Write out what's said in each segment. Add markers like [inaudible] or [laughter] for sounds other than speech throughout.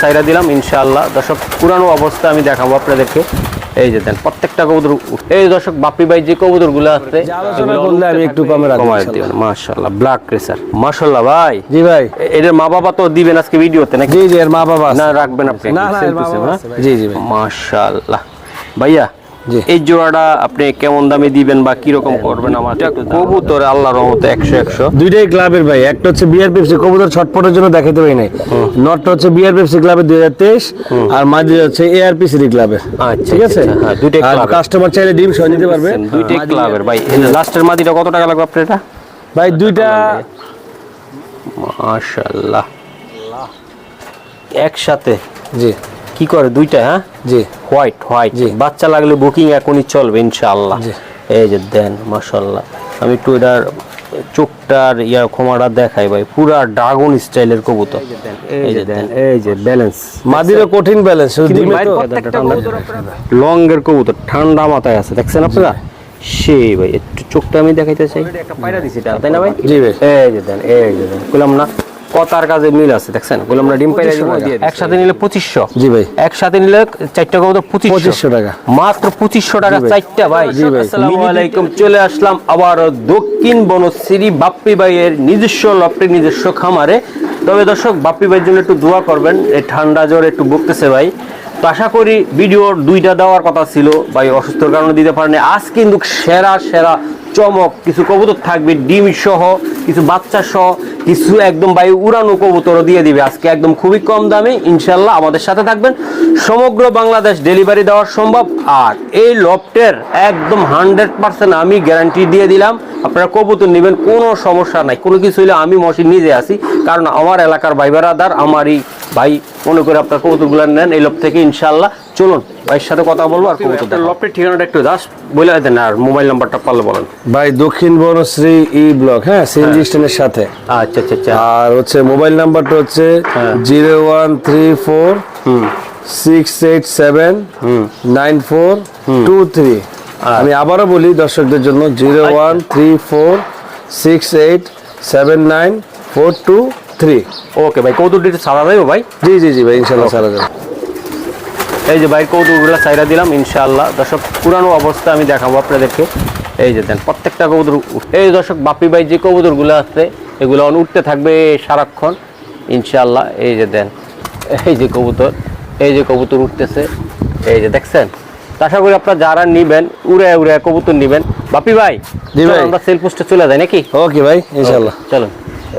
সাইরা দিলাম ইনশাআল্লাহ। দর্শক পুরানো অবস্থা আমি দেখাবো আপনাদেরকে। এই যে দেন প্রত্যেকটা কবুতর এই দর্শক বাপি ভাই যে কবুতরগুলো আছে আমি একটু কমে কমায় দিবেন মাশাআল্লাহ ব্ল্যাক রেসার মাশাআল্লাহ ভাই। জি ভাই। এদের মা বাবা তো দিবেন আজকে ভিডিওতে নাকি? জি জি এর মা বাবা না রাখবেন আপনি। না না ভাই। জি জি মাশাআল্লাহ। ভাইয়া। এই জোড়াটা আপনি কেমন দামে দিবেন বা কি রকম করবেন আমার কবুতর আল্লাহ রহমতে একশো একশো। দুইটাই ক্লাবের ভাই একটা হচ্ছে বিআর পেপসি কবুতর ছটপটের জন্য দেখাতে পারি নাই। নটটা হচ্ছে বিআর পেপসি ক্লাবের দুই হাজার তেইশ আর মাঝে হচ্ছে এআরপিসি ক্লাবের আচ্ছা, ঠিক আছে? আচ্ছা, হ্যাঁ, দুইটাই কাস্টমার চাইলে ডিম সহ নিতে পারবে। দুইটাই ক্লাবের ভাই। লাস্টের মাদিটা কত টাকা লাগবে আপনার এটা? ভাই দুইটা মাশাআল্লাহ। একসাথে? জি। কি করে? দুইটা হ্যাঁ? জি। হোয়াইট হোয়াইট জি। বাচ্চা লাগলে বুকিং এখনই চলবে ইনশাআল্লাহ। জি। এই যে দেন মাশাআল্লাহ। আমি একটু এটার চোখটার ইয়া ক্ষমাটা দেখাই ভাই পুরা ড্রাগন স্টাইলের কবুতর। এই যে দেন এই যে ব্যালেন্স মাদিরও কঠিন ব্যালেন্স তো। লঙ্গের কবুতর ঠান্ডা মাথায় আছে দেখছেন আপনারা? সেই ভাই। একটু চোখটা আমি দেখাইতে চাই। একটা পায়রা দিছি তাই না ভাই? জি ভাই। এই যে দেন এই যে দেন। বললাম না। কথার কাজে মিল আছে দেখছেন? বললাম না ডিম পাইলে 2500 টাকা। একসাথে নিলে পঁচিশশো। জি ভাই। একসাথে নিলে চারটা কবুতর পঁচিশশো। পঁচিশশো টাকা। মাত্র পঁচিশশো টাকা চারটা ভাই। জি ভাই। আসসালামু আলাইকুম। চলে আসলাম আবার দক্ষিণ বনশ্রী বাপ্পি ভাইয়ের নিজস্ব লপটের নিজস্ব খামারে। তবে দর্শক বাপ্পি ভাইয়ের জন্য একটু দোয়া করবেন এই ঠান্ডা জ্বর একটু বকতেছে ভাই। তো আশা করি ভিডিওর দুইটা দেওয়ার কথা ছিল। ভাই অসুস্থর কারণে দিতে পারেনি। আজ কিন্তু সেরা সেরা চমক, কিছু কবুতর থাকবে, ডিম সহ, কিছু বাচ্চা সহ, কিছু একদম বায়ু উড়ানো কবুতরও দিয়ে দিবে আজকে একদম খুবই কম দামে। ইনশাল্লাহ আমাদের সাথে থাকবেন। সমগ্র বাংলাদেশ ডেলিভারি দেওয়া সম্ভব। আর এই লফটের একদম হান্ড্রেড পার্সেন্ট আমি গ্যারান্টি দিয়ে দিলাম। আপনারা কবুতর নেবেন, কোনো সমস্যা নাই। কোনো কিছু হলে আমি মসিদ নিজে আসি কারণ আমার এলাকার ভাই বেড়াদার আমারই ভাই, মনে করে আপনার কবুতরগুলো নেন এই লোক থেকে ইনশাল্লাহ চলুন ভাইয়ের সাথে কথা বলব আর কবুতর লফটের ঠিকানাটা একটু দাস বলে দেন আর মোবাইল নাম্বারটা পারলে বলেন। ভাই দক্ষিণ বনশ্রী ই ব্লক হ্যাঁ সিএনজি স্ট্যান্ডের সাথে। আচ্ছা আচ্ছা আচ্ছা। আর হচ্ছে মোবাইল নাম্বারটা হচ্ছে হ্যাঁ। Zero one three four six eight seven nine four two three. আমি আবারও বলি দর্শকদের জন্য zero one three four six eight seven nine four two three. Okay ভাই কৌতুক ডিটেলস সারা দেবো ভাই? জি জি জি ভাই ইনশাল্লাহ সারা যাবে এই যে ভাই কৌতুকগুলো সাইরা দিলাম ইনশাআল্লাহ। দর্শক পুরানো অবস্থা আমি দেখাবো আপনাদেরকে। এই যে দেন প্রত্যেকটা কবুতর এই দর্শক বাপি ভাই যে কবুতরগুলো আছে এগুলো উঠতে থাকবে সারাক্ষণ ইনশাআল্লাহ। এই যে দেন এই যে কবুতর এই যে কবুতর উঠতেছে এই যে দেখছেন? আশা করি আপনারা যারা নিবেন উড়ে উড়ে কবুতর নিবেন। বাপি ভাই ভাই। আমরা সেল পোস্টে চলে যাই নাকি? ওকে ভাই ইনশাল্লাহ চলুন।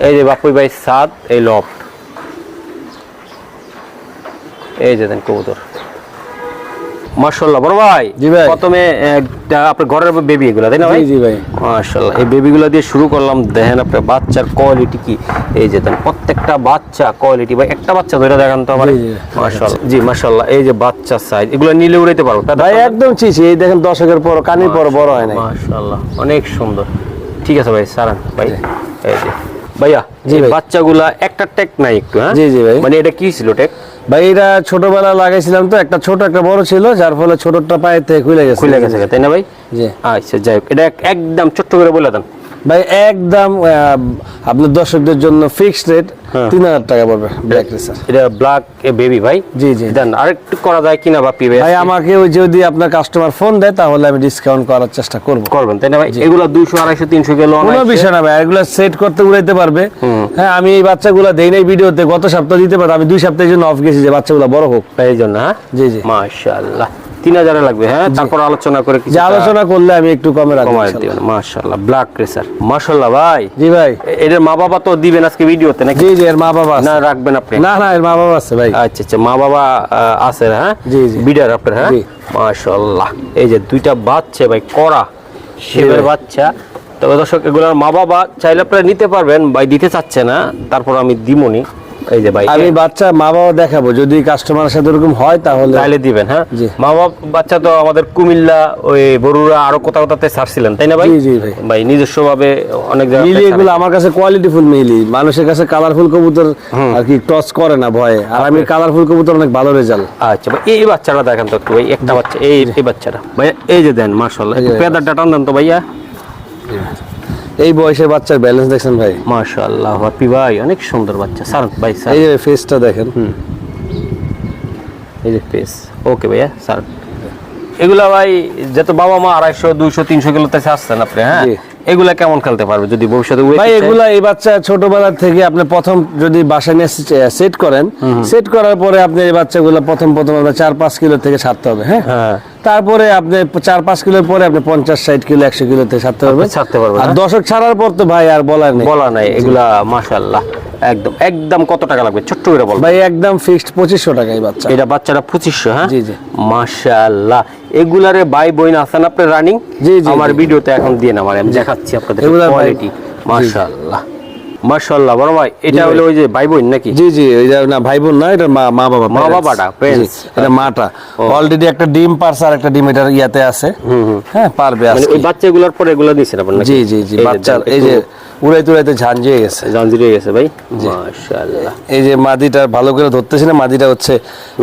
এই যে বাপুই ভাই সাদ এই লফট এই যে দেন কবুতর। মার্শাল্লাহ বড় ভাই? জি ভাই। প্রথমে একটা আপনার ঘরের বেবি এগুলো তাই না ভাই? জি ভাই। মার্শাল্লাহ এই বেবিগুলো দিয়ে শুরু করলাম দেখেন আপনার বাচ্চার কোয়ালিটি কি। এই যে প্রত্যেকটা বাচ্চা কোয়ালিটি ভাই একটা বাচ্চা ধরে দেখান তো আমার। জি, জি। মার্শাল্লাহ এই যে বাচ্চা সাইজ এগুলো নিলে উড়াইতে পারব ভাই একদম চিচি এই দেখেন দশকের পর কানির পর বড় হয় নাই। মাশাআল্লাহ অনেক সুন্দর। ঠিক আছে ভাই সারান ভাই এই যে। ভাইয়া জি। বাচ্চাগুলা একটা টেক নাই একটু হ্যাঁ? জি, জি ভাই। মানে এটা কি ছিল টেক ভাই এটা ছোটবেলা লাগাইছিলাম তো একটা ছোট একটা বড় ছিল যার ফলে ছোটটা পায়ে থেকে খুলে গেছে। খুলে গেছে তাই না ভাই? জি। আচ্ছা যাই হোক এটা একদম ছোট্ট করে বলে দেন। ভাই একদম আপনার দর্শকদের জন্য ফিক্সড রেট হ্যাঁ। তিন হাজার টাকা পড়বে ব্ল্যাক রেসার এটা ব্ল্যাক বেবি ভাই? জি জি। দেন আরেকটু করা যায় কিনা বাপি ভাই ভাই আমাকে ওই যদি আপনার কাস্টমার ফোন দেয় তাহলে আমি ডিসকাউন্ট করার চেষ্টা করব। করবেন তাই না ভাই? এগুলো দুইশো আড়াইশো তিনশো গেল কোনো বিষয় না ভাই এগুলো সেট করতে উড়াইতে পারবে। হ্যাঁ আমি এই বাচ্চাগুলো দেই নাই ভিডিওতে গত সপ্তাহ দিতে পারি আমি দুই সপ্তাহের জন্য অফ গেছি যে বাচ্চাগুলো বড় হোক। এই জন্য হ্যাঁ? জি জি। মাশাআল্লাহ। তিন হাজারে লাগবে হ্যাঁ? তারপর আলোচনা করে কিছু যে আলোচনা করলে আমি একটু কমে কমায়। দিবেন মাশাআল্লাহ ব্ল্যাক রেসার মাশাআল্লাহ ভাই। জি ভাই। এদের মা বাবা তো দিবেন আজকে ভিডিওতে নাকি? জি জি এর মা বাবা না রাখবেন আপনি? না না এর মা বাবা আছে ভাই। আচ্ছা আচ্ছা মা বাবা আছে হ্যাঁ? জি, জি। বিডার আপনার হ্যাঁ। মাশাআল্লাহ এই যে দুইটা বাচ্চা ভাই করা শিবের বাচ্চা। তবে দর্শক এগুলোর মা বাবা চাইলে আপনারা নিতে পারবেন ভাই দিতে চাচ্ছে না তারপর আমি দিমনি। এই যে ভাই আমি বাচ্চা মা বাবা দেখাবো। যদি কাস্টমারের সাথে এরকম হয় তাহলে চাইলে দিবেন হ্যাঁ? মা বাবা বাচ্চা তো আমাদের কুমিল্লা ওই বরুড়া আরও কোথাও কোথাতে ছাড়ছিলেন তাই না ভাই? জি, ভাই। ভাই নিজস্ব ভাবে অনেক মিলি এগুলো আমার কাছে কোয়ালিটি ফুল মিলি। মানুষের কাছে কালারফুল কবুতর আর কি টস করে না ভয়ে। আর আমি কালারফুল কবুতর অনেক ভালো রেজাল্ট আচ্ছা ভাই এই বাচ্চাটা দেখেন তো একটু ভাই একটা বাচ্চা এই এই বাচ্চাটা। ভাই এই যে দেন মার্শাল্লাহ যে পেদারটা টান দেন তো ভাইয়া। এই বয়সের বাচ্চার ব্যালেন্স দেখেন ভাই? মাশাআল্লাহ বাপি ভাই অনেক সুন্দর বাচ্চা স্যার ভাই স্যার এই যে ফেসটা দেখেন। এই যে ফেস ওকে ভাইয়া স্যার এগুলা ভাই যত বাবা মা আড়াইশো দুইশো তিনশো কিলোতে আসছেন আপনি হ্যাঁ। এগুলা কেমন খেলতে পারবে যদি ভবিষ্যতে ভাই এগুলা এই বাচ্চা ছোটবেলা থেকে আপনি প্রথম যদি বাসা নিয়ে সেট করেন সেট করার পরে আপনি এই বাচ্চাগুলো প্রথম প্রথম আপনার চার পাঁচ কিলো থেকে ছাড়তে হবে হ্যাঁ? হ্যাঁ। তারপরে আপনি চার পাঁচ কিলোর পরে আপনি পঞ্চাশ ষাট কিলো একশো কিলোতে ছাড়তে পারবেন ছাড়তে পারবেন, আর? দশক ছাড়ার পর তো ভাই আর বলার নেই। বলা নাই এগুলা মাশাআল্লাহ। একদম একদম কত টাকা লাগবে? ছোট্ট করে বল। ভাই একদম ফিক্সড পঁচিশশো টাকা এই বাচ্চা। এটা পঁচিশশো হ্যাঁ? জি, জি। মাশাআল্লাহ। এগুলারে ভাই বইন আছেন আপনি রানিং? জি, জি, আমার ভিডিওতে এখন দিয়ে না আমি দেখাচ্ছি আপনাদের কোয়ালিটি মাশাআল্লাহ। মাশাআল্লাহ বড় ভাই এটা হলো ওই যে ভাই বোন নাকি? জি জি না ভাই বোন না এটা মা মা বাবা মা বাবাটা। এটা মাটা। অলরেডি একটা ডিম পারছে আর একটা ডিম এটার ইয়াতে আছে। হ্যাঁ পারবে মানে ওই বাচ্চাগুলোর পরে এগুলো দিয়েছেন আপনার জি জি জি দেন, এই যে একটু উড়াইতে উড়াইতে ঝাঞ্জিয়ে গেছে গেছে ভাই? মাশাআল্লাহ। এই যে মাদিটা ভালো করে ধরতেছি না মাদিটা হচ্ছে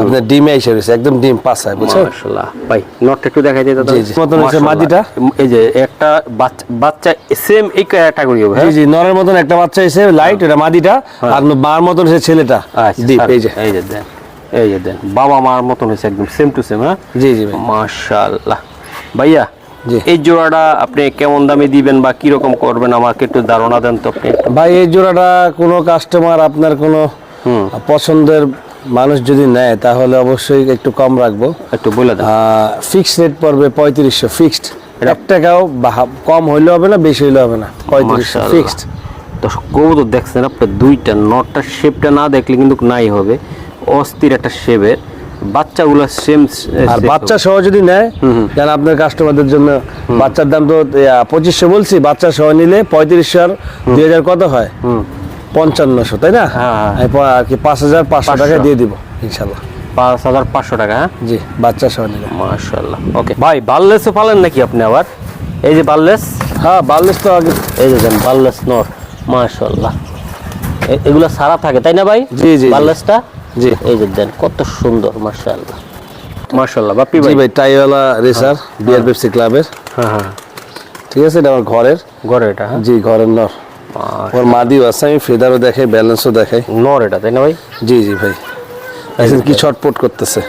আপনার ডিমে এসে গেছে একদম ডিম পাসায় বুঝছেন? মাশাআল্লাহ। ভাই নটটা একটু দেখাই দিতে জি। মতন হচ্ছে মাদিটা। এই যে একটা বাচ্চা সেম এই ক্যাটাগরি হবে জি হ্যাঁ? জি নরের মতন একটা বাচ্চা এসে লাইট এটা মাদিটা আর মার মতন ছেলেটা আচ্ছা ডিপ এই যে। এই যে এই যে দেন। বাবা মার মতন হয়েছে একদম সেম টু সেম হ্যাঁ? জি জি ভাই। মাশাআল্লাহ। ভাইয়া। এই জোড়াটা আপনি কেমন দামে দিবেন বা কি রকম করবেন? আমাকে একটু ধারণা দেন তো আপনি। ভাই এই জোড়াটা কোনো কাস্টমার আপনার কোনো পছন্দের মানুষ যদি নেয় তাহলে অবশ্যই একটু কম রাখব। একটু বলে দেন। ফিক্সড রেট পড়বে পঁয়ত্রিশশো ফিক্সড এক টাকাও কম হইলেও হবে না বেশি হইলেও হবে না। পঁয়ত্রিশশো। ফিক্সড দর্শক কবুতর দেখছেন আপনার দুইটা নটটার শেপটা না দেখলে কিন্তু নাই হবে। অস্থির একটা শেপের বাচ্চাগুলো সেম আর বাচ্চা সহ যদি নেয় কেন আপনার কাস্টমারদের জন্য বাচ্চার দাম তো পঁচিশশো বলছি বাচ্চা সহ নিলে পঁয়ত্রিশশো আর দুই হাজার কত হয়? পঞ্চান্নশো তাই না? হ্যাঁ, হ্যাঁ। প- আর কি পাঁচ হাজার পাঁচশো। টাকা দিয়ে দিব ইনশাল্লাহ পাঁচ হাজার পাঁচশো টাকা হ্যাঁ? জি বাচ্চা সহ নিলে। মাশাআল্লাহ। ওকে ভাই বাল্লেসও পালেন নাকি আপনি আবার? এই যে বাল্লেস হ্যাঁ বাল্লিশ তো আগে এই যে বাল্লেস নর মাশাআল্লাহ। এ- এগুলো সারা থাকে তাই না ভাই? জি, জি। বাল্লেসটা জি। এই যে দেন কত সুন্দর মাশাআল্লাহ। মাশাআল্লাহ বাপি জি ভাই ভাই টাইওয়ালা রেসার বিয়ার পেপসি ক্লাবের। হ্যাঁ হ্যাঁ। ঠিক আছে এটা আমার ঘরের। গড়ে এটা হ্যাঁ? জি ঘরের নর। ওর মাদিও আছে আমি ফেদারও দেখাই ব্যালেন্সও দেখাই। নর এটা তাই না ভাই? জি জি ভাই। এখন কি ছটপট করতেছে।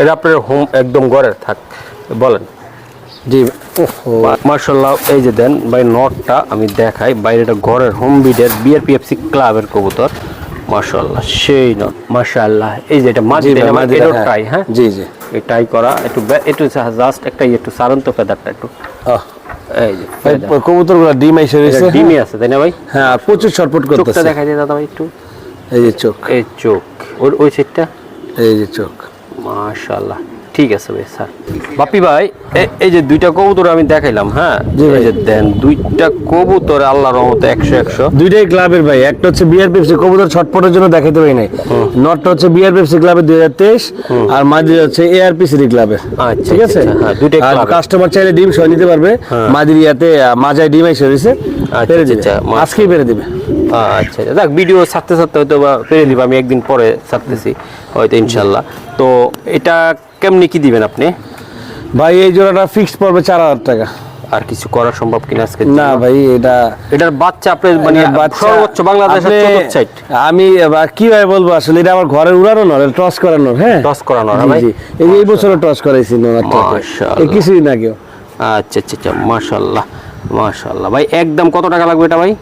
এটা আপনার হোম একদম গড়ের থাক বলেন। জি। ওহো। মার্শাল্লাহ এই যে দেন ভাই নটটা আমি দেখাই বাইরেটা ঘরের হোম বিডের বিআরপিএফসি ক্লাবের কবুতর। মার্শাল্লাহ সেই নট মাশাআল্লাহ। এই যে এটা মাঝে ভাই, মাদিরা, হ্যাঁ। জি জি। এই টাই করা একটু একটু জাস্ট একটা একটু সারন্ত ফেদারটা একটু। এই যে কবুতরগুলো ডিম এসে রয়েছে। ডিমই আছে তাই না ভাই? হ্যাঁ প্রচুর ছটপট চোখটা দেখা যায় দাদা ভাই একটু। এই যে চোখ। এই চোখ। ওর ওই সেটটা এই যে চোখ। মাশাল্লাহ ঠিক আছে ভাই স্যার। বাপি ভাই এই যে দুইটা কবুতর আমি দেখাইলাম হ্যাঁ? এই যে দেন দুইটা কবুতর আল্লাহর রহমতে একশো একশো। দুইটাই ক্লাবের ভাই একটা হচ্ছে বিয়ার পেপসি কবুতর ছটপটের জন্য দেখাতে পারি নাই। নটটা হচ্ছে বিয়ার পেপসি ক্লাবের দুই হাজার তেইশ আর মাদি হচ্ছে এআরপি সিটি ক্লাবের। আচ্ছা, ঠিক আছে? আচ্ছা, হ্যাঁ, দুইটাই আর কাস্টমার চাইলে ডিম সহ নিতে পারবে। মাদির ইয়াতে আহ, মাজায় ডিম এসে রয়েছে। পেরে দিবে। আচ্ছা, আজকেই পেরে দিবে। আচ্ছা আচ্ছা দেখ ভিডিও ছাড়তে ছাড়তে হয়তো বা পেরে দিব আমি একদিন পরে ছাড়তেছি হয়তো ইনশাল্লাহ। তো এটা কেমনি কি দিবেন আপনি? ভাই এই জোড়াটা ফিক্সড পড়বে চার হাজার টাকা। আর কিছু করা সম্ভব কিনা আজকে না ভাই এটা এটার বাচ্চা আপনি মানে সর্বোচ্চ বাংলাদেশের চতুর্থ সাইড আমি কীভাবে বলব আসলে এটা আমার ঘরের উড়ানো নয় টস করানোর হ্যাঁ? টস করানো না ভাই? এই এই বছর টস করাইছি নোনারটা মাশাআল্লাহ। এই কিছুই না কেউ আচ্ছা আচ্ছা আচ্ছা মাশাল্লাহ মাশাল্লাহ ভাই একদম কত টাকা লাগবে এটা ভাই?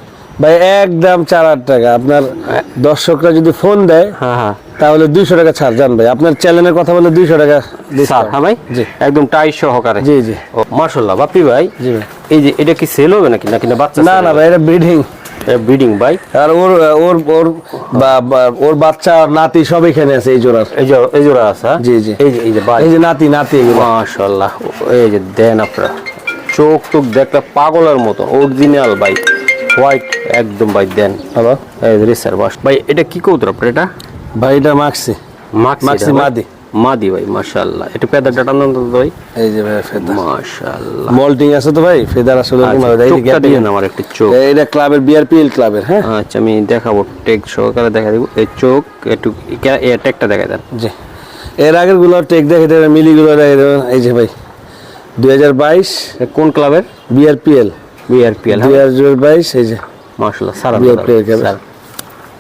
ভাই একদম চার হাজার টাকা। আপনার দর্শকরা যদি ফোন দেয় হ্যাঁ হ্যাঁ। তাহলে দুইশো টাকা ছাড়। জান ভাই আপনার চ্যানেলের কথা বলে দুইশো টাকা discount। হ্যাঁ ভাই? জি। একদম টাই সহকারে। জি জি। ও মাশাল্লাহ বাপি ভাই। জি ভাই। এই যে এটা কি সেল হবে নাকি? নাকি না বাচ্চা না না ভাই এটা ব্রিডিং ব্রিডিং ভাই। আর ওর ওর ওর ওর বাচ্চা নাতি সব এখানে আছে এই জোড়ার। এই যে এই জোড়া আছে হ্যাঁ? জি, জি। এই যে এই যে এই যে নাতি নাতি এগুলো। মাশাল্লাহ এই যে দেন আপনারা। চোখ টুক দেখলে পাগলের মতো অরিজিনাল ভাই। হোয়াইট একদম ভাই দেন। হ্যালো? এই রেসার বাস। ভাই এটা কি কৌতর আপনার এটা? ভাই এটা মাক্সি। মাক্সি মাদি। মাদি ভাই মাশাআল্লাহ। এটা পেদার ডাটা নাম তো ভাই? এই যে ভাই ফেদার। মাশাআল্লাহ। মল্টিং আছে তো ভাই ফেদার আসলে এরকম আচ্ছা, দেয়, এই gap দিয়ে আমার একটু চোখ। এটা ক্লাবের বিআরপিএল ক্লাবের হ্যাঁ? আচ্ছা আমি দেখাবো টেক সহকারে দেখা দিব। এই চোখ একটু এ টেকটা দেখা দেন। জি। এর আগেরগুলো টেক দেখে দেবেন মিলিগুলো দেখে দেবেন। এই যে ভাই দুই হাজার বাইশ এ কোন ক্লাবের? বিআরপিএল। বিআরপিএল দুই হাজার বাইশ এই যে মাশাআল্লাহ সারা BRPL স্যার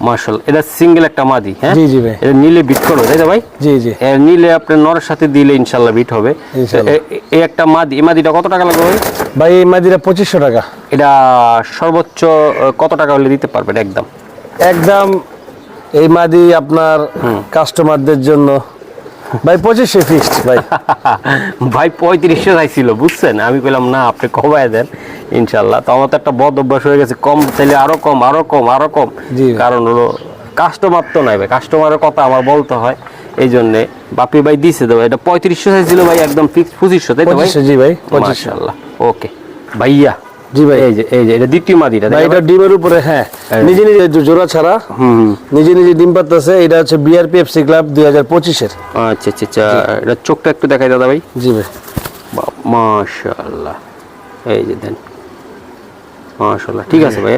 মার্শাল এটা সিঙ্গেল একটা মাদি হ্যাঁ? জি, জি ভাই। এটা নিলে বিট করবে তাই তো ভাই? জি জি। এ নিলে আপনার নরের সাথে দিলে ইনশাল্লাহ বিট হবে। এই একটা মাদি এই মাদিটা কত টাকা লাগবে ভাই? ভাই এই পঁচিশশো টাকা। এটা সর্বোচ্চ কত টাকা হলে দিতে পারবেন একদম? একদম এই মাদি আপনার কাস্টমারদের জন্য ভাই পঁচিশশো ফিক্সড ভাই। [laughs] ভাই পঁয়ত্রিশশো চাইছিল বুঝছেন? আমি বললাম না আপনি কমায় দেন ইনশাল্লাহ তো আমার তো একটা বদ অভ্যাস হয়ে গেছে কম চাইলে আরও কম আরও কম আরও কম। কারণ হলো কাস্টমার তো নাই ভাই কাস্টমারের কথা আমার বলতে হয় এই জন্যে বাপি ভাই দিছে তো এটা পঁয়ত্রিশশো চাইছিল ভাই একদম ফিক্স পঁচিশশো তাই তো ভাই? জি ভাই মাশাল্লাহ ওকে ভাইয়া জি ভাই। এই যে এই যে এটা দ্বিতীয় মাদিটা ভাই এটা ডিমের উপরে হ্যাঁ। নিজে নিজে জোড়া ছাড়া হুম নিজে নিজে ডিম পাতাছে এটা হচ্ছে বিআরপি এফসি ক্লাব দুই হাজার পঁচিশের। আচ্ছা আচ্ছা আচ্ছা এটা চোখটা একটু দেখাই দাদা ভাই। জি ভাই। মাশাআল্লাহ। এই যে দেন। মাশাআল্লাহ ঠিক আছে ভাই।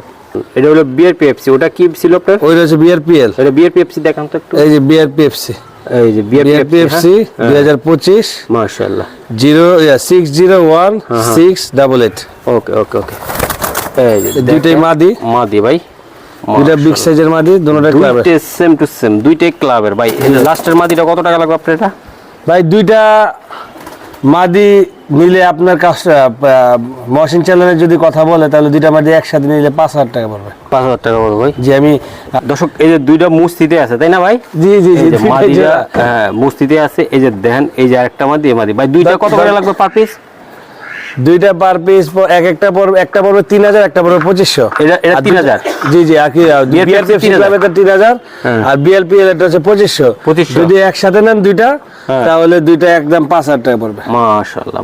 এটা হলো বিয়ার পিএফসি ওটা কি ছিল আপনার? ওইটা হচ্ছে বিআরপিএল এটা বিয়ার পিএফসি দেখান তো একটু। এই যে বিআরপি এফসি এই যে বিয়ার বিআরপি পিএফসি এফসি দুই হাজার পঁচিশ মার্শাল্লাহ zero six zero one six double eight okay okay okay. এই দুইটাই। মাদি? মাদি ভাই। দুইটা বিগ সাইজের মাদি দুটোটা ক্লাবের সেম টু সেম দুইটাই ক্লাবের ভাই লাস্টের মাদিটা কত টাকা লাগবে আপনার এটা? ভাই দুইটা মাদি নিলে আপনার কাজটা মশিন চ্যানেলের যদি কথা বলে তাহলে দুইটা মাদি একসাথে নিলে পাঁচ হাজার টাকা পড়বে। পাঁচ হাজার টাকা পড়বে ভাই। যে আমি দর্শক এই যে দুইটা মুস্তিতে আছে তাই না ভাই? জি জি জি মাদিটা হ্যাঁ মুস্তিতে আছে এই যে দেন এই যে আরেকটা মাদি মাদি। ভাই দুইটা কত করে লাগবে পার পিস দুইটা পার পিস এক একটা পড়বে একটা পড়বে তিন হাজার একটা পড়বে পঁচিশশো। এটা- এটা আর দুইটা- 3000 জি জি আর কি BLPL বিআরপি 3000 ক্লাবে তো তিন হাজার হ্যাঁ। আর বিএলপিএল এটা হচ্ছে পঁচিশশো। 2500 যদি একসাথে নেন দুইটা হ্যাঁ। তাহলে দুইটা একদম পাঁচ হাজার টাকা পড়বে। মাশাআল্লাহ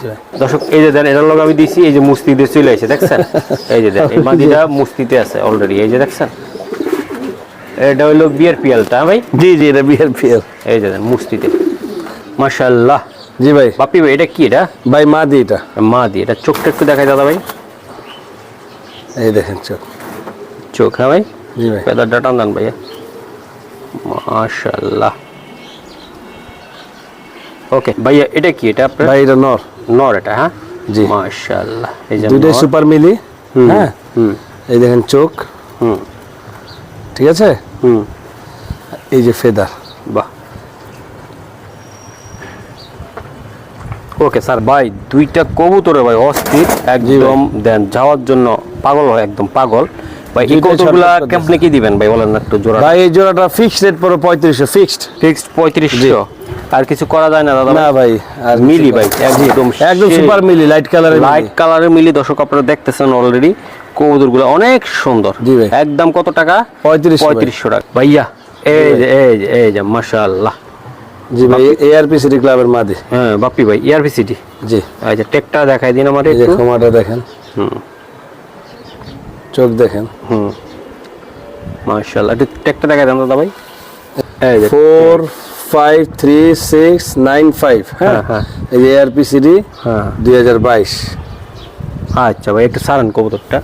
জি। দর্শক এই যে দেন এটার লগে আমি দিছি এই যে মুস্তিতে চলে এসে দেখছেন? এই যে দেন এই মাদিটা মুস্তিতে আছে অলরেডি এই যে দেখছেন? এটা হলো বিআরপিএলটা ভাই? জি জি এটা বিএলপিএল এই যে দেন মুস্তিতে মাশাআল্লাহ। জি ভাই। বাপি ভাই এটা কি এটা? ভাই মাদি এটা। মাদি এটা চোখটা একটু দেখাই দাদা ভাই। এই দেখেন চোখ। চোখ হ্যাঁ ভাই? জি ভাই। পেদারটা ডাটা দেন ভাইয়া মাশাআল্লাহ। ওকে ভাইয়া এটা কি এটা আপনার? ভাই এটা নর। নর এটা হ্যাঁ? জি। মাশাআল্লাহ এই যে দুইটাই নর। সুপার মিলি হ্যাঁ? হুম। এই দেখেন চোখ। হুম। ঠিক আছে? হুম। এই যে ফেদার। বাহ। ওকে স্যার ভাই দুইটা কবুতরে ভাই অস্থির একদম দেন যাওয়ার জন্য পাগল হয় একদম পাগল। ভাই এই কবুতরগুলা কেমনে কি দিবেন ভাই বলেন না একটু জোড়া। ভাই এই জোড়াটা ফিক্সড রেট পড়ো পঁয়ত্রিশশো ফিক্সড ফিক্সড পঁয়ত্রিশশো। আর কিছু করা যায় না দাদা না ভাই আর মিলি ভাই একদম একদম সুপার মিলি লাইট কালারের লাইট কালারের মিলি। দর্শক আপনারা দেখতেছেন অলরেডি কবুতরগুলো অনেক সুন্দর। একদম কত টাকা? 3500 ভাই। পঁয়ত্রিশশো টাকা। ভাইয়া এই যে এই যে এই যে মাশাআল্লাহ। জি ভাই এআরপি সিটি ক্লাবের মাদি। হ্যাঁ বাপ্পি ভাই ইয়ারভি সিটি জি। আচ্ছা টেকটা দেখাই দিন আমার একটু। ক্ষমাটা দেখেন। হুম। চোখ দেখেন। হুম। মাশাআল্লাহ একটু টেকটা দেখাই দেন দাদা ভাই। এই যে four five three six nine five হ্যাঁ? হ্যাঁ। এই এআরপি সিটি হ্যাঁ। দুই হাজার বাইশ। আচ্ছা ভাই একটু সারান কবুতরটা।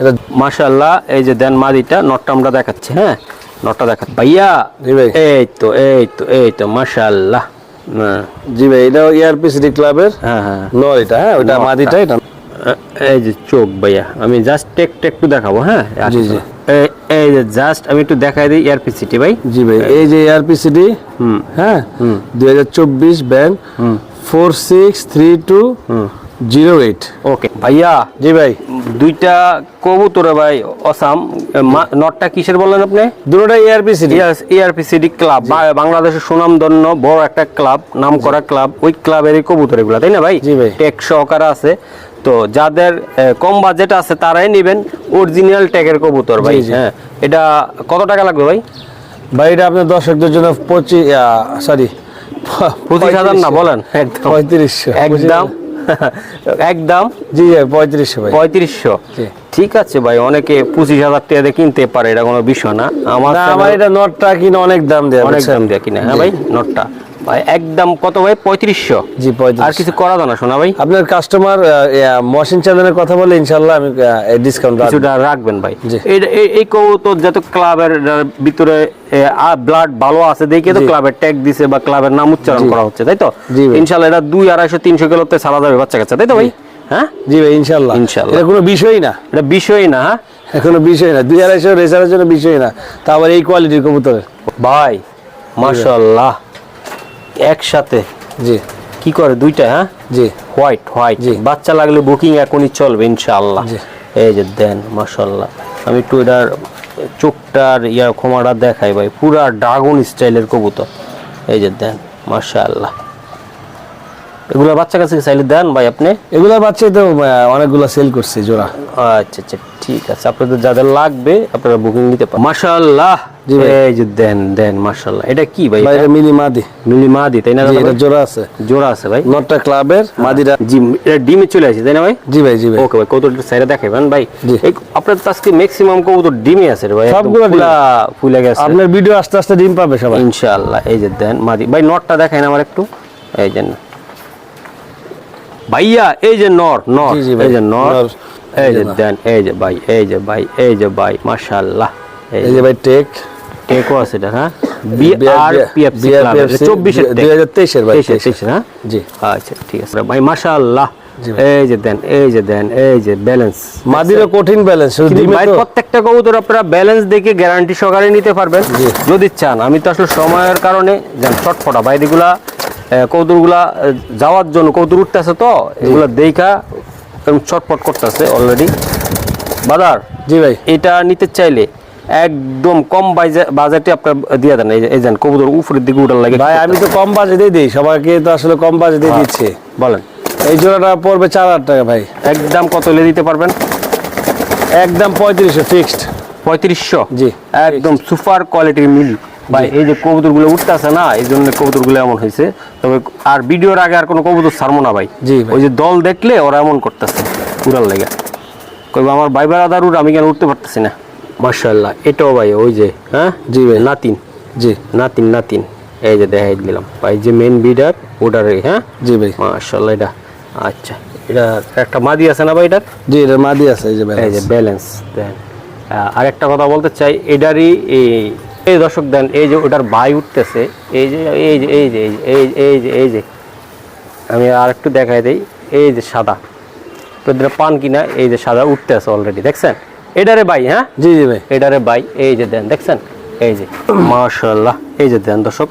এটা মাশাআল্লাহ এই যে দেন মাদিটা নটটা আমরা দেখাচ্ছি হ্যাঁ? নটটা দেখাচ্ছি। ভাইয়া এই তো এই তো এই তো মাশাআল্লাহ। হ্যাঁ জি ভাই এটাও এআরপি সিটি ক্লাবের হ্যাঁ হ্যাঁ। নর এটা হ্যাঁ? ওটা মাদিটা এটা এই যে চোখ ভাইয়া আমি জাস্ট টেকটা একটু দেখাবো হ্যাঁ? জি, জি। এই- যে জাস্ট আমি একটু দেখাই দিই এয়ারপি সিটি ভাই। জি ভাই এই যে এআরপি সিটি হুম। হ্যাঁ? দুই হাজার চব্বিশ band four six three two zero eight. Okay ভাইয়া জি ভাই। দুইটা কবুতরে ভাই অসাম। নটটা কিসের বললেন আপনি? দুটোটাই এআরপি সিটি এআরপিসিডি ক্লাব বাংলাদেশের সুনামধন্য বড় একটা ক্লাব নাম করা ক্লাব ওই ক্লাবেরই কবুতর এগুলো তাই না ভাই? জি ভাই। টেক সহকারে আছে। তো যাদের কম বাজেট আছে তারাই নেবেন অরিজিনাল ট্যাগের কবুতর ভাই। হ্যাঁ। এটা কত টাকা লাগবে ভাই? ভাই এটা আপনার দর্শকদের জন্য পঁচিশ সরি পঁচিশ হাজার না বলেন। একদম। পঁয়ত্রিশশো। একদম। [laughs] একদম জি ভাই পঁয়ত্রিশশো ভাই। পঁয়ত্রিশশো? ঠিক আছে ভাই অনেকে পঁচিশ হাজার টাকা দিয়ে কিনতে পারে এটা কোনো বিষয় না। আমার আমার এটা নটটা কিনে অনেক দাম দেয় অনেক দাম দেয় কিনা হ্যাঁ ভাই নটটা। ভাই একদম কত ভাই? পঁয়ত্রিশশো। জি আর কিছু করা দাও না শোনা ভাই। আপনার কাস্টমার মশিন চ্যানেলের কথা বলে ইনশাল্লাহ আমি ডিসকাউন্ট কিছুটা রাখবেন ভাই। এই- এই- এই কবুতর যত ক্লাবের ভিতরে ব্লাড ভালো আছে দেখে তো ক্লাবের ট্যাগ দিছে বা ক্লাবের নাম উচ্চারণ করা হচ্ছে তাই তো? ইনশাল্লাহ এটা দুই আড়াইশো তিনশো কিলোতে ছাড়া যাবে বাচ্চা কাচ্চা তাই তো ভাই? হ্যাঁ? জি ভাই ইনশাল্লাহ ইনশাল্লাহ। এটা কোনো বিষয়ই না। এটা বিষয়ই না হ্যাঁ? এখনও বিষয় না। দুই আড়াইশো রেসারের জন্য বিষয় না। তা আবার এই কোয়ালিটির কবুতরের। ভাই মাশাল্লাহ একসাথে? জি। কি করে? দুইটা হ্যাঁ? জি। হোয়াইট হোয়াইট জি। বাচ্চা লাগলে বুকিং এখনই চলবে ইনশাআল্লাহ। জি। এই যে দেন মাশাল্লাহ আমি একটু এটার চোখটার ইয়া ক্ষমাটা দেখাই ভাই পুরা ড্রাগন স্টাইলের কবুতর। এই যে দেন মাশাআল্লাহ। এগুলো বাচ্চা কাছে চাইলে দেন ভাই আপনি? এগুলোর বাচ্চাই তো অনেকগুলো সেল করছে জোড়া। আচ্ছা আচ্ছা ঠিক আছে। আপনাদের যাদের লাগবে আপনারা বুকিং নিতে পারেন মাশাআল্লাহ। এই যে দেন দেন মাশাআল্লাহ এটা কি ভাই এটা মিনি মাদি মিলি মাদি তাই না এটা জোড়া আছে জোড়া আছে ভাই নটটা ক্লাবের মাদিরা জি এটা ডিমে চলে আসে তাই না ভাই জি ভাই জি ভাই ওকে ভাই কবুতর সাইডে দেখাবেন ভাই আপনার আজকে ম্যাক্সিমাম কবুতর ডিমে আছে ভাই সবগুলো ফুলে গেছে আপনার ভিডিও আস্তে আস্তে ডিম পাবে সবাই ইনশাআল্লাহ এই যে দেন মাদি ভাই নটটা দেখাই না আমার একটু এই যে ভাইয়া এই যে নর নর এই যে নর। এই যে দেন এই যে ভাই এই যে ভাই এই যে ভাই মাশাআল্লাহ এই যে ভাই টেক টেকও আছে এটা হ্যাঁ? বিআরপিএফসি ক্লাব 24 এর দুই হাজার 23 23 জি। আচ্ছা ঠিক আছে। ভাই মাশাআল্লাহ। এই যে দেন এই যে দেন এই যে ব্যালেন্স কঠিন ব্যালেন্স ভাই প্রত্যেকটা কবুতর আপনারা ব্যালেন্স দেখে গ্যারান্টি সহকারে নিতে পারবেন। যদি চান আমি তো আসলে সময়ের কারণে যেন ছটফটা। বাইরেগুলা কৌতুরগুলা যাওয়ার জন্য কৌতুর উঠতেছে তো এগুলা দেখা ছটফট করতেছে অলরেডি বাজার জি ভাই। এটা নিতে চাইলে একদম কম বাজে- বাজেটে আপনার দিয়ে দেন। এই যে- কবুতর উপরের দিকে উঠার লাগে। ভাই আমি তো কম বাজেটেই দিই সবাইকে তো আসলে কম বাজেটেই হ্যাঁ। দিচ্ছি। বলেন। এই জোড়াটা পড়বে চার হাজার টাকা ভাই। একদম কত হলে দিতে পারবেন? একদম পঁয়ত্রিশশো ফিক্সড পঁয়ত্রিশশো? জি। একদম সুপার কোয়ালিটির মিল ভাই এই যে কবুতরগুলো উঠতেছে না এই জন্য কবুতরগুলো এমন হয়েছে। তবে আর ভিডিওর আগে আর কোনো কবুতর ছাড়বো না ভাই। জি ওই যে দল দেখলে ওরা এমন করতেছে উড়ার লেগে। কইবা আমার ভাই বেড়াদার উড় আমি কেন উঠতে পারতেছি না? মার্শাল্লাহ এটাও ভাই ওই যে হ্যাঁ? জি ভাই। নাতিন। জি। নাতিন নাতিন। এই যে দেখাই দিলাম। ভাই যে মেন বিডার ওটার হ্যাঁ? জি ভাই। মার্শাল্লাহ এটা। আচ্ছা এটা একটা মাদি আছে না ভাই এটার? জি এটা মাদি আছে এই যে এই যে। ব্যালেন্স দেন। আহ, আরেকটা কথা বলতে চাই এটারই এই এই দর্শক দেন এই যে ওটার বাই উঠতেছে এই যে এই যে এই যে এই যে এই যে এই যে এই যে আমি আর একটু দেখাই দিই এই যে সাদা। তো পান কিনা এই যে সাদা উঠতেছে অলরেডি দেখছেন? এটারে বাই হ্যাঁ? জি জি ভাই। এটারে বাই। এই যে দেন দেখছেন? এই যে মাশাআল্লাহ। এই যে দেন দর্শক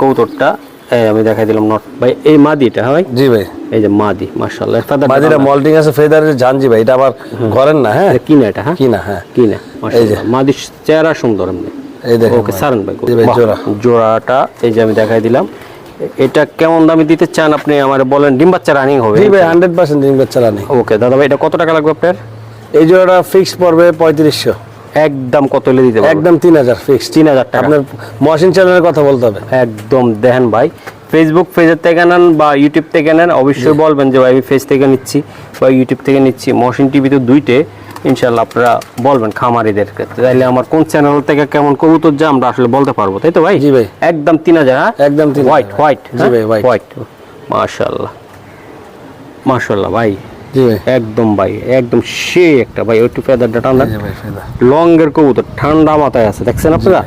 কৌতরটা এই আমি দেখাই দিলাম নট ভাই এই মাদিটা হ্যাঁ ভাই? জি ভাই। এই যে মাদি মাশাআল্লাহ। মাদিরা মল্টিং আছে ফেদারের জানজি ভাই। এটা আবার ঘরেন না হ্যাঁ? কিনা এটা হ্যাঁ? কি না হ্যাঁ। কি না এই যে। মাদির চেহারা সুন্দর এমনি। এই দেখেন ওকে ভাই। সারেন ভাই ভাই, জোড়া। জোড়াটা এই যে আমি দেখাই দিলাম। এটা কেমন দামে দিতে চান আপনি? আমার বলেন ডিম বাচ্চা রানিং হবে। জি ভাই হান্ড্রেড পার্সেন্ট ডিম বাচ্চা রানি ওকে দাদা ভাই এটা কত টাকা লাগবে আপনার? এই জোড়াটা ফিক্স পড়বে পঁয়ত্রিশশো। একদম কত হলে দিতে একদম তিন হাজার ফিক্সড তিন হাজার টাকা। আপনার মহসিন চ্যানেলের কথা বলতে হবে। একদম দেখেন ভাই ফেসবুক পেজের থেকে নেন বা ইউটিউব থেকে নেন অবশ্যই বলবেন যে ভাই আমি ফেস থেকে নিচ্ছি বা ইউটিউব থেকে নিচ্ছি মহসিন টিভিতে দুইটে ইনশাল্লাহ আপনারা বলবেন খামারিদেরকে তাইলে আমার কোন চ্যানেল থেকে কেমন কবুতর যা আমরা আসলে বলতে পারব তাই তো ভাই? জি ভাই। একদম তিন হাজার হ্যাঁ? একদম হোয়াইট হোয়াইট জি ভাই, white। হোয়াইট মাশাল্লাহ মাশাল্লাহ ভাই। জি ভাই। একদম ভাই একদম সে একটা ভাই একটু ফেদারটা ভাই ফেদা লঙ্গের কবুতর ঠান্ডা মাথায় আছে দেখছেন আপনারা?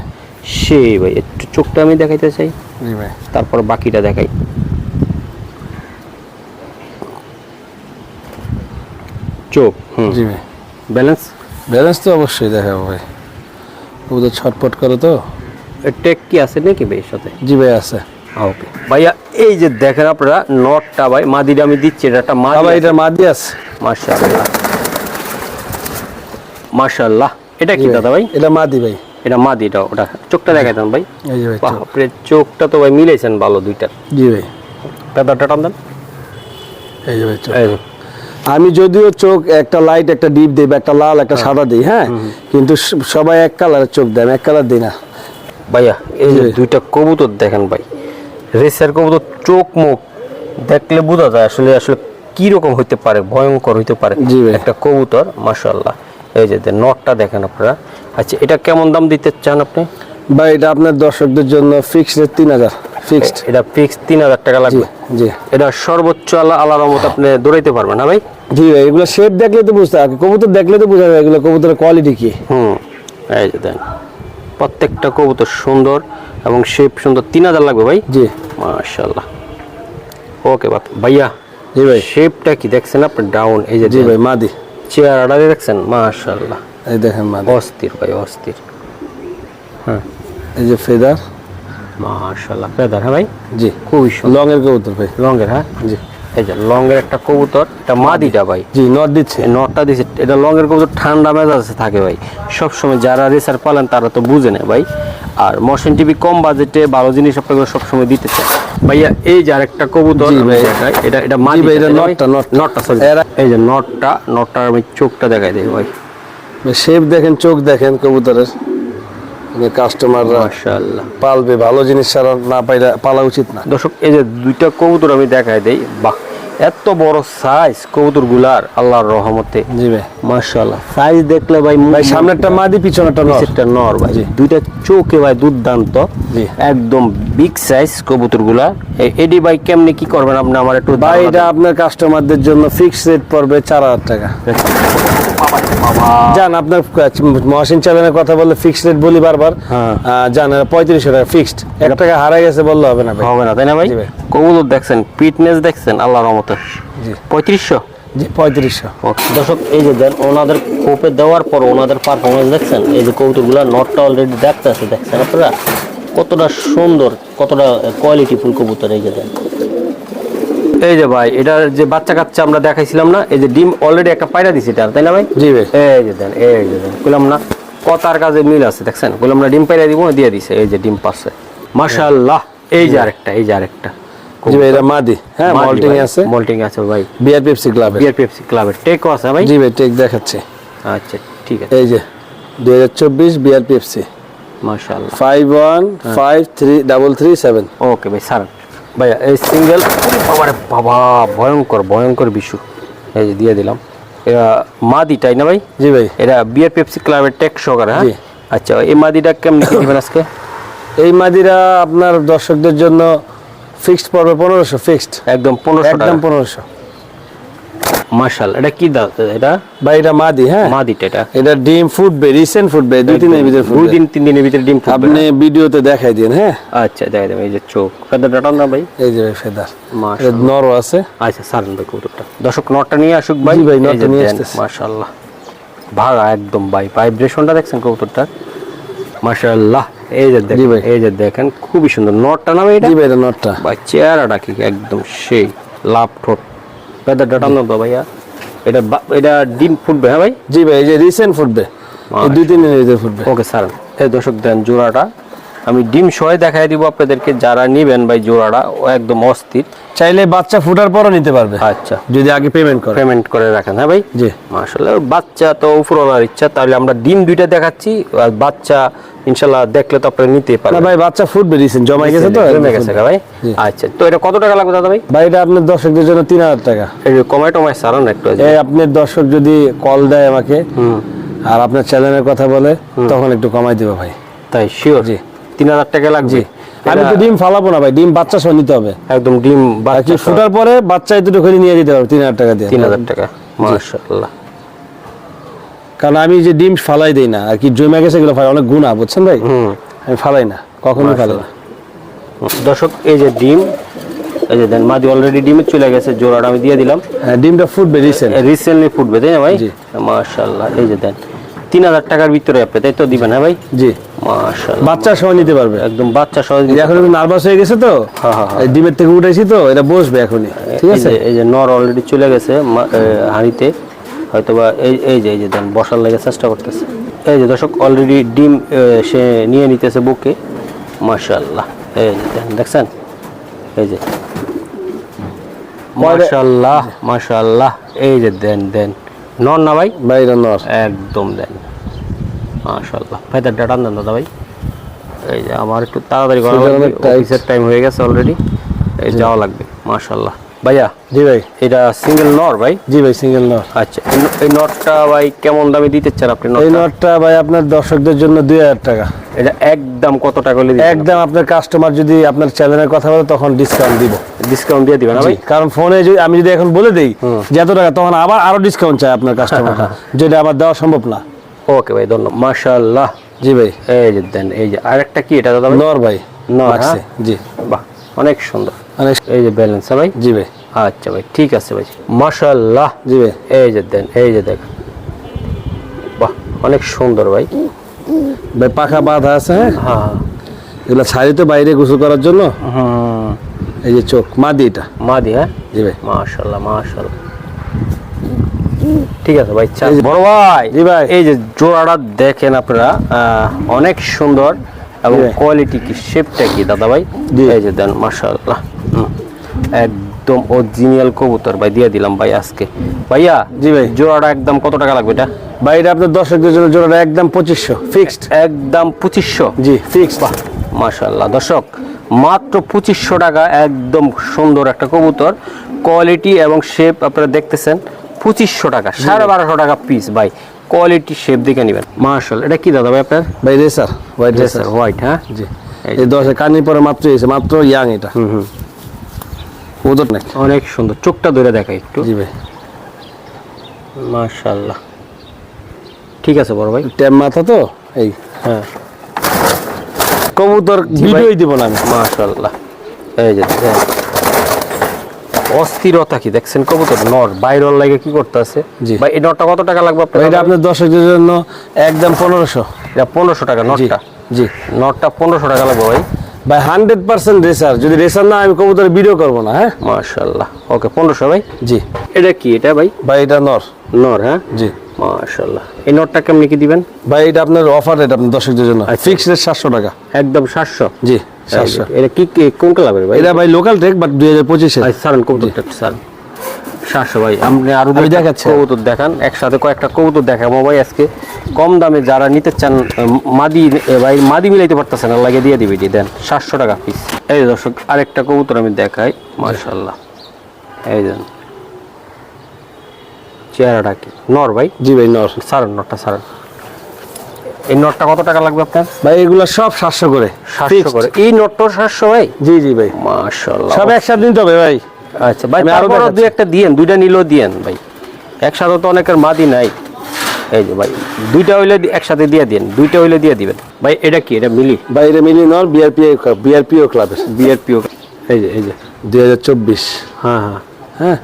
সেই ভাই একটু চোখটা আমি দেখাইতে চাই। জি ভাই। তারপর বাকিটা দেখাই। চোখ হুম। জি ভাই। ব্যালেন্স ব্যালেন্স তো অবশ্যই দেখাবো ভাই। তো ছটপট করে তো? টেক কি আছে নাকি ভাই এর সাথে? জি ভাই আছে। ওকে ভাইয়া এই যে দেখেন আপনারা নটটা ভাই মাদিটা আমি দিচ্ছি এটা একটা মাদি আবার এটা মাদি আছে। মাশাআল্লাহ। মাশাআল্লাহ। এটা কি দাদা ভাই? এটা মাদি ভাই। এটা মাদি এটা ওটা চোখটা দেখাই দেন ভাই। এই যে ভাই। বাপরে চোখটা তো ভাই মিলেছেন ভালো দুইটার। জি ভাই। পেদারটা টান দেন। এই যে ভাই চোখ। আমি যদিও চোখ একটা লাইট একটা ডিপ দিই বা একটা লাল একটা সাদা দিই হ্যাঁ? কিন্তু সবাই এক কালারের চোখ দেন এক কালার দিই না। ভাইয়া এই যে। দুইটা কবুতর দেখেন ভাই রেসের কবুতর চোখ মুখ দেখলে বোঝা যায় আসলে আসলে কি রকম হইতে পারে ভয়ঙ্কর হইতে পারে একটা কবুতর মাশাআল্লাহ। এই যে নটটা দেখেন আপনারা। আচ্ছা এটা কেমন দাম দিতে চান আপনি? বা এটা আপনার দর্শকদের জন্য ফিক্সড তিন হাজার ফিক্সড এটা ফিক্স তিন হাজার টাকা লাগবে। জি এটা সর্বোচ্চ আল্লাহ আল্লাহর মতো আপনি দৌড়াইতে পারবেন না ভাই? জি ভাই এগুলো শেপ দেখলে তো বুঝতে হবে কবুতর দেখলে তো বোঝা যায় এগুলো কবুতরের কোয়ালিটি কি। হুম এই যে দেন। প্রত্যেকটা কবুতর সুন্দর এবং শেপ সুন্দর তিন হাজার লাগবে ভাই? জি। মাশাআল্লাহ। ওকে বাপ ভাইয়া জি ভাই। শেপটা কি দেখছেন আপনি? ডাউন এই যে জি ভাই মাদি। চেয়ারটা দেখছেন? মাশাল্লাহ এই দেখেন মাদি। অস্থির ভাই অস্থির। হ্যাঁ। এই যে ফেদার। মাশাল্লাহ ফেদার হ্যাঁ ভাই? জি। খুবই সুন্দর। লং এর কবুতর ভাই। লঙ্গের হ্যাঁ? জি। এই যে লঙ্গের একটা কবুতর এটা মাদিটা ভাই। জি নট দিচ্ছে। নটটা দিছে এটা লঙ্গের কবুতর ঠান্ডা মেজাজে থাকে ভাই। সবসময় যারা রেসার পালেন তারা তো বুঝে নেয় ভাই। আর মশন টিভি কম বাজেটে ভালো জিনিস আপনাকে সবসময় দিতে চায় ভাইয়া এই যে আরেকটা কবুতর এটা এটা মাদি ভাই, এটা নটটা, নটটা। সরি এই যে নটটা নটটার আমি চোখটা দেখাই দিই ভাই। শেপ দেখেন চোখ দেখেন কবুতরের। কাস্টমাররা মাশাআল্লাহ। পালবে ভালো জিনিস ছাড়া না পাইলে পালা উচিত না। দর্শক এই যে দুইটা কবুতর আমি দেখাই দেই বাহ এত বড় সাইজ কবুতরগুলার আল্লাহর রহমতে। জি ভাই। মাশাআল্লাহ। সাইজ দেখলে ভাই ভাই সামনেরটা মাদি পিছনেরটা নর। একটা নর ভাই। দুইটা চোখে ভাই দুর্দান্ত। একদম বিগ সাইজ কবুতরগুলা এডি ভাই কেমনে কি করবেন? আপনি আমার একটু ভাই এটা আপনার কাস্টমারদের জন্য ফিক্সড রেট পড়বে চার হাজার টাকা। জান আপনার মহাসিন চ্যানেলের কথা বললে ফিক্স রেট বলি বারবার। হ্যাঁ। আহ, জান পঁয়ত্রিশশো টাকা ফিক্সড এক টাকা হারাই গেছে বললে হবে না হবে না তাই না ভাই। কবুতর দেখছেন ফিটনেস দেখছেন আল্লাহর রহমতে? পঁয়ত্রিশশো? জি পঁয়ত্রিশশো। দর্শক এই যে দেন ওনাদের কোপে দেওয়ার পর ওনাদের পারফরমেন্স দেখছেন এই যে কবুতরগুলো নটটা অলরেডি দেখতে আছে দেখছেন আপনারা? কতটা সুন্দর কতটা কোয়ালিটি ফুল কবুতর এই যে দেন। এই যে ভাই এটা যে বাচ্চা কাচ্চা আমরা দেখাইছিলাম না এই যে ডিম অলরেডি একটা পায়রা দিছি এটা তাই না ভাই? জি ভাই। এই যে দেন এই যে দেন বললাম না কথার কাজে মিল আছে দেখছেন? বললাম না ডিম পায়রা দিব দিয়ে দিছে এই যে ডিম পাচ্ছে মাশাআল্লাহ এই যে আরেকটা এই যে আরেকটা। জি ভাই এটা মাদি। হ্যাঁ মল্টিং আছে। মল্টিং আছে ভাই। বিআর পেপসি ক্লাবে বিআর পেপসি ক্লাবের টেকও আছে ভাই? জি ভাই টেক দেখাচ্ছে। আচ্ছা ঠিক আছে। এই যে দুই হাজার চব্বিশ বিআর পেপসি মাশাআল্লাহ। Five one five three double three seven okay ভাই স্যার ভাইয়া এই সিঙ্গেল বাবারে বাবা ভয়ঙ্কর ভয়ঙ্কর বিশু। এই যে দিয়ে দিলাম। এটা মাদিটাই না ভাই? জি ভাই। এটা বিয়ার পেপসি ক্লাবের টেক সহকারে হ্যাঁ। আচ্ছা এই মাদিটা কেমনি দিবেন আজকে? এই মাদিরা আপনার দর্শকদের জন্য ফিক্সড পড়বে পনেরোশো ফিক্সড একদম পনেরোশো একদম পনেরোশো। মার্শাল এটা কি দাম এটা? বা এটা মাদি হ্যাঁ? মাদিটা এটা। এটা ডিম ফুটবে রিসেন্ট ফুটবে দুই তিনের ভিতরে দুই দিন তিন দিনের ভিতরে ডিম ফুটবে। আপনি ভিডিওতে দেখাই দিন হ্যাঁ? আচ্ছা এই যে চোখ। না ভাই। এই যে ফেদার। আছে। আচ্ছা সারেন ভাই কৌতুকটা দর্শক নটটা নিয়ে আসুক ভাই। ভাই, নটটা নিয়ে আসতেছে। ভাগা একদম ভাই। ভাইব্রেশনটা দেখছেন কৌতুকটা এই যে দেখেন। এই যে দেখেন খুবই সুন্দর। নটটা এটা? জি ভাই এটা নটটা। ভাই চেহারাটা কি একদম সেই লাভ ঠোঁট। ফেদার ডাটার না তো ভাইয়া। এটা এটা ডিম ফুটবে হ্যাঁ ভাই? জি ভাই এই যে রিসেন্ট ফুটবে। দুই তিন দিনের ফুটবে। ওকে স্যার এই দর্শক দেন জোড়াটা। আমি ডিম সহ দেখাই দিব আপনাদেরকে যারা নিবেন ভাই জোড়াটা ও একদম অস্থির। চাইলে বাচ্চা ফুটার পরও নিতে পারবে। আচ্ছা। যদি আগে পেমেন্ট করে। পেমেন্ট করে রাখেন হ্যাঁ ভাই? জি। আসলে বাচ্চা তো উপরওয়ালার ইচ্ছা তাহলে আমরা ডিম দুইটা দেখাচ্ছি আর বাচ্চা ইনশাল্লাহ দেখলে তো আপনারা নিতে না পারবেন ভাই বাচ্চা ফুটবে রিসেন্ট জমা গেছে তো? জমে গেছে ভাই। আচ্ছা তো এটা কত টাকা লাগবে দাদা ভাই? ভাই এটা আপনার দর্শকদের জন্য তিন হাজার টাকা। এই যে কমাই টমাই সারান একটু। এই আপনার দর্শক যদি কল দেয় আমাকে আর আপনার চ্যানেলের কথা বলে তখন একটু কমাই দিব ভাই। তাই শিওর জি। তিন হাজার টাকা লাগবে। আমি তো ডিম ফালাবো না ভাই ডিম বাচ্চা সহ নিতে হবে। একদম ডিম বাচ্চা ফুটার পরে বাচ্চা এতটুকু করে নিয়ে যেতে পারব তিন হাজার টাকা দিয়ে। তিন হাজার টাকা মাশাল্লাহ কারণ আমি যে ডিম ফালাই দেই না আর কি জমে গেছে এগুলো ফালাই অনেক গুণা বুঝছেন ভাই? আমি ফালাই না কখনোই ফালাই না। দর্শক এই যে ডিম এই যে দেন মাদি অলরেডি ডিমে চলে গেছে জোড়াটা আমি দিয়ে দিলাম। হ্যাঁ, ডিমটা ফুটবে রিসেন্ট রিসেন্টলি ফুটবে তাই না ভাই? জি। মাশাল্লাহ এই যে দেন। তিন হাজার টাকার ভিতরে আপনি তাই তো দিবেন হ্যাঁ ভাই? জি। বাচ্চা সহ নিতে পারবে? একদম বাচ্চা এই এখন একটু নার্ভাস হয়ে গেছে তো? হ্যাঁ, হ্যাঁ, হ্যাঁ। ডিমের থেকে উঠেছি তো এটা বসবে এখনই ঠিক আছে? এই যে নর অলরেডি চলে গেছে হাঁড়িতে। হয়তোবা এই এই যে এই যে দেন বসার লাগে চেষ্টা করতেছে। এই যে দর্শক অলরেডি ডিম সে নিয়ে নিতেছে বুকে। মাশাল্লাহ এই যে দেন দেখছেন? এই যে। মাশাল্লাহ মাশাল্লাহ এই যে দেন দেন। নর না ভাই? বাইরে নর। একদম দেন। মাশাল্লাহ ভাই তার ডাটা দেন দাদা ভাই। এই যে আমার একটু তাড়াতাড়ি করা. অফিসের টাইম হয়ে গেছে অলরেডি এই যাওয়া লাগবে মাশাল্লাহ ভাইয়া জি ভাই। এটা সিঙ্গেল নর ভাই? জি ভাই সিঙ্গেল নর আচ্ছা এই- নটটা ভাই কেমন দামে দিতে চান আপনি এই নটটা নটটা ভাই আপনার দর্শকদের জন্য দুই হাজার টাকা। এটা একদম কত টাকা হলে একদম আপনার কাস্টমার যদি আপনার চ্যানেলের কথা বলে তখন ডিসকাউন্ট দিব। ডিসকাউন্ট দিয়ে দিবেন ভাই? কারণ ফোনে যদি আমি যদি এখন বলে দেই যে এত টাকা তখন আবার আরও ডিসকাউন্ট চাই আপনার কাস্টমার [laughs] যেটা আবার দেওয়া সম্ভব না। ওকে ভাই ধন্যবাদ। মাশাআল্লাহ। জি ভাই। এই যে দেন এই যে আরেকটা কি এটা দাদা ভাই? নর ভাই নর, হ্যাঁ? জি। বাহ অনেক সুন্দর। অনেক এই যে ব্যালেন্স ভাই? জি ভাই। আচ্ছা ভাই ঠিক আছে ভাই। মাশাআল্লাহ। জি ভাই। এই যে দেন এই যে দেখ। বাহ অনেক সুন্দর ভাই। ভাই পাখা বাঁধা আছে হ্যাঁ? হ্যাঁ। এগুলো ছাড়ি তো বাইরে গোসল করার জন্য। হুম। এই যে চোখ মাদি এটা। মাদি হ্যাঁ? জি ভাই। মাশাল্লাহ মাশাল্লাহ ঠিক আছে ভাই বড় ভাই। জি ভাই। এই যে জোড়াটা দেখেন আপনারা অনেক সুন্দর এবং কোয়ালিটি কি শেপটা কি দাদা ভাই? এই যে দেন মাশাল্লাহ হুম, একদম অরিজিনাল কবুতর ভাই দিয়ে দিলাম ভাই আজকে। ভাইয়া জি ভাই। জোড়াটা একদম কত টাকা লাগবে এটা? বাইরে আপনার দর্শকদের জন্য জোড়াটা একদম পঁচিশশো ফিক্সড একদম পঁচিশশো? জি ফিক্সড মাশাল্লাহ দর্শক মাত্র পঁচিশশো টাকা একদম সুন্দর একটা কবুতর। কোয়ালিটি এবং শেপ আপনারা দেখতেছেন। পঁচিশশো টাকা সাড়ে বারোশো টাকা পিস ভাই। কোয়ালিটি শেপ দেখে নেবেন। মার্শাল এটা কি দাদা ভাই আপনার? ভাই রেসার হোয়াইট রেসার হোয়াইট হ্যাঁ? জি। এই দশ কানি পরে মাত্র এসে মাত্র ইয়াং এটা। হুম হুম। ওদের নাকি অনেক সুন্দর। চোখটা ধরে দেখাই একটু। জি ভাই। মাশাল্লাহ ঠিক আছে বড় ভাই। ট্যাম মাথা তো? এই। হ্যাঁ। কবুতর। ভিডিওই দিব না আমি। মাশাল্লাহ এই যে। অস্থিরতা কি? দেখছেন কবুতর? নর বাইরের লাগে কি করতে আছে? জি। ভাই এই নটটা কত টাকা লাগবে আপনার এটা আপনার দর্শকদের জন্য একদম পনেরোশো। এটা পনেরোশো টাকা জি নটটা জি। নটটা পনেরোশো টাকা লাগবে ভাই। ভাই হান্ড্রেড পার্সেন্ট রেসার। যদি রেসার না আমি কবুতর ভিডিও করব না হ্যাঁ? মাশাল্লাহ ওকে পনেরোশো ভাই? জি। এটা কি? এটা ভাই? ভাই এটা নর। নর হ্যাঁ? জি। মাশাল্লাহ এই নটটা কেমনি কি দিবেন? ভাই এটা আপনার অফার রেট আপনার দর্শকদের জন্য। আচ্ছা। ফিক্সড রেট সাতশো টাকা। একদম সাতশো? জি। সাতশো এটা কি কি কোন কালারের ভাই? এটা ভাই লোকাল টেক বাট দুই হাজার পঁচিশে। সারান কবুতরটা সারান। সাতশো ভাই আপনি আরও আমি দুইটা দেখাচ্ছি। কবুতর দেখান একসাথে কয়েকটা কবুতর দেখাবো ভাই আজকে। কম দামে যারা নিতে চান মাদি ভাই মাদি মিলাইতে পারতেছেন না লাগে দিয়ে দিবি দেন। সাতশো টাকা পিস এই দর্শক আরেকটা কবুতর আমি দেখাই এই দেন চেহারাটা কি? নর ভাই? জি ভাই নর। সারান নটটা সারান। এই নটটা কত টাকা লাগবে আপনার? ভাই এগুলো সব সাতশো করে। সাতশো Fixed। করে। এই নটটা সাতশো ভাই? জি জি ভাই। মাশাল্লাহ সব একসাথে নিতে হবে ভাই। আচ্ছা ভাই আরও তারপরও দুই একটা দিয়েন দুইটা নিলেও দিয়েন ভাই। একসাথে তো অনেকের মাদি নাই। এই যে ভাই দুইটা হইলে একসাথে দিয়ে দিন দুইটা হইলে দিয়ে দিবেন। ভাই এটা কি? এটা মিলি? ভাই এটা মিলি নর বিআরপিও বিআরপিও ক্লাবের বিআরপিও এই যে এই যে দুই হাজার চব্বিশ। হ্যাঁ হ্যাঁ। হ্যাঁ?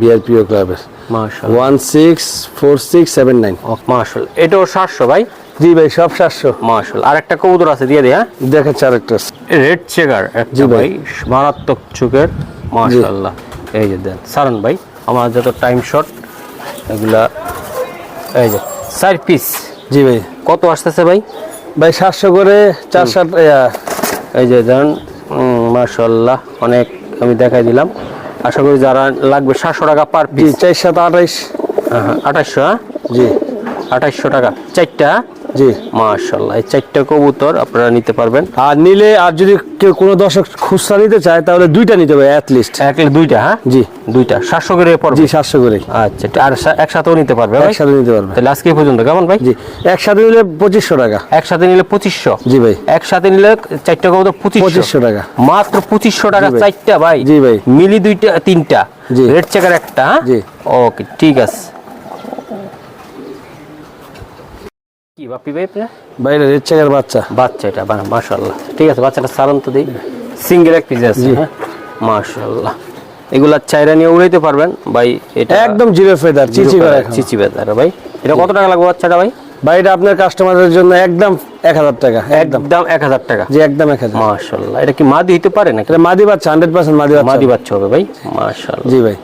বিআরপিও ক্লাবের মাশাল্লাহ one six four six seven nine মাশাল এটাও সাতশো ভাই? জি ভাই সব সাতশো। মাশাল আর একটা কবুতর আছে দিয়ে দিই হ্যাঁ? দেখাচ্ছে আরেকটা রেড চেকার জি ভাই। মারাত্মক চোখের মাশাল্লাহ। এই যে দেন। সারান ভাই আমার যত টাইম শর্ট এগুলা এই যে চার পিস জি ভাই। কত আসতেছে ভাই? ভাই সাতশো করে চার সাত এই যে দেন মাশাল্লাহ অনেক আমি দেখাই দিলাম। আশা করি যারা লাগবে সাতশো টাকা পার পিস চার সাত আঠাইশ। আঠাশশো হ্যাঁ? জি। আঠাশশো টাকা চারটা। জি। মাশাল্লাহ এই চারটা কবুতর আপনারা নিতে পারবেন। আর নিলে আর যদি কেউ কোনো দর্শক খুচরা নিতে চায় তাহলে দুইটা নিতে হবে অ্যাট লিস্ট এক দুইটা হ্যাঁ? জি। দুইটা সাতশো করে পড়বে। জি সাতশো করে আচ্ছা আর একসাথেও নিতে পারবে একসাথে নিতে পারবে। তাহলে আজকে পর্যন্ত কেমন ভাই? জি একসাথে নিলে পঁচিশশো টাকা। একসাথে নিলে পঁচিশশো? জি ভাই। একসাথে নিলে চারটা কবুতর পঁচিশশো? টাকা। মাত্র পঁচিশশো টাকা। চারটা ভাই? জি ভাই। মিলি দুইটা তিনটা। জি। রেড চেকার একটা হ্যাঁ? জি। ওকে ঠিক আছে। কি বাপি ভাই আপনার? বাইরে চেকার বাচ্চা। বাচ্চা এটা মাশাল্লাহ ঠিক আছে বাচ্চাটা সারান তো দিই। সিঙ্গেল এক পিস আছে হ্যাঁ? মাশাল্লাহ এগুলা চাইরা নিয়ে উড়াইতে পারবেন। ভাই এটা একদম জিরো ফেদার চিচি এখন। চিচি বেদার ভাই। এটা কত টাকা লাগবে বাচ্চাটা ভাই? ভাই এটা আপনার কাস্টমারদের জন্য একদম এক হাজার টাকা একদম। এক হাজার টাকা। জি একদম এক হাজার। মাশাল্লাহ এটা কি মাদি হইতে পারে নাকি? এটা মাদি বাচ্চা হান্ড্রেড পার্সেন্ট মাদি বাচ্চা। মাদি বাচ্চা হবে ভাই। মাশাল্লাহ জি ভাই।